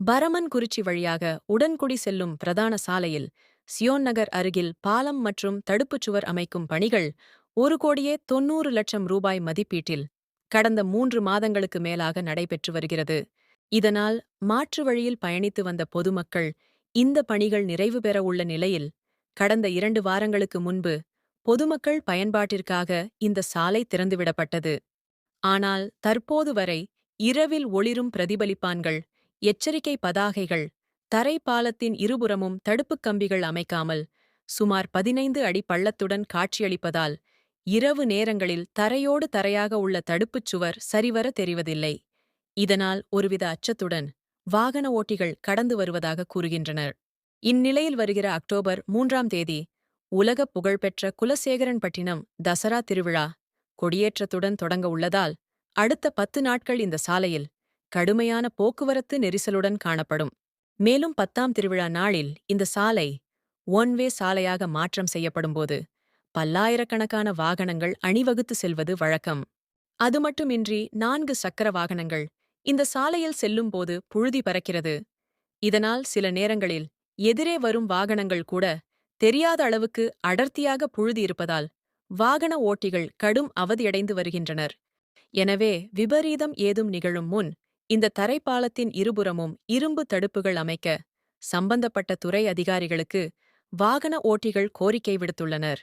பரமன் குறிச்சி வழியாக உடன்குடி செல்லும் பிரதான சாலையில் சியோன் நகர் அருகில் பாலம் மற்றும் தடுப்புச் சுவர் அமைக்கும் பணிகள் ஒரு கோடியே தொன்னூறு லட்சம் ரூபாய் மதிப்பீட்டில் கடந்த மூன்று மாதங்களுக்கு மேலாக நடைபெற்று வருகிறது. இதனால் மாற்று வழியில் பயணித்து வந்த பொதுமக்கள் இந்த பணிகள் நிறைவு பெற உள்ள நிலையில் கடந்த இரண்டு வாரங்களுக்கு முன்பு பொதுமக்கள் பயன்பாட்டிற்காக இந்த சாலை திறந்துவிடப்பட்டது. ஆனால் தற்போது வரை இரவில் ஒளிரும் பிரதிபலிப்பான்கள் எச்சரிக்கை பதாகைகள் தரை பாலத்தின் இருபுறமும் தடுப்புக் கம்பிகள் அமைக்காமல் சுமார் பதினைந்து அடி பள்ளத்துடன் காட்சியளிப்பதால் இரவு நேரங்களில் தரையோடு தரையாக உள்ள தடுப்புச் சுவர் சரிவர தெரிவதில்லை. இதனால் ஒருவித அச்சத்துடன் வாகன ஓட்டிகள் கடந்து வருவதாக கூறுகின்றனர். இந்நிலையில் வருகிற அக்டோபர் மூன்றாம் தேதி உலக புகழ்பெற்ற குலசேகரன்பட்டினம் தசரா திருவிழா கொடியேற்றத்துடன் தொடங்க உள்ளதால் அடுத்த பத்து நாட்கள் இந்த சாலையில் கடுமையான போக்குவரத்து நெரிசலுடன் காணப்படும். மேலும் பத்தாம் திருவிழா நாளில் இந்த சாலை ஒன் வே சாலையாக மாற்றம் செய்யப்படும்போது பல்லாயிரக்கணக்கான வாகனங்கள் அணிவகுத்து செல்வது வழக்கம். அது மட்டுமின்றி நான்கு சக்கர வாகனங்கள் இந்த சாலையில் செல்லும்போது புழுதி பறக்கிறது. இதனால் சில நேரங்களில் எதிரே வரும் வாகனங்கள் கூட தெரியாத அளவுக்கு அடர்த்தியாக புழுதி இருப்பதால் வாகன ஓட்டிகள் கடும் அவதியடைந்து வருகின்றனர். எனவே விபரீதம் ஏதும் நிகழும் முன் இந்த தரைப்பாலத்தின் இருபுறமும் இரும்பு தடுப்புகள் அமைக்க சம்பந்தப்பட்ட துறை அதிகாரிகளுக்கு வாகன ஓட்டிகள் கோரிக்கை விடுத்துள்ளனர்.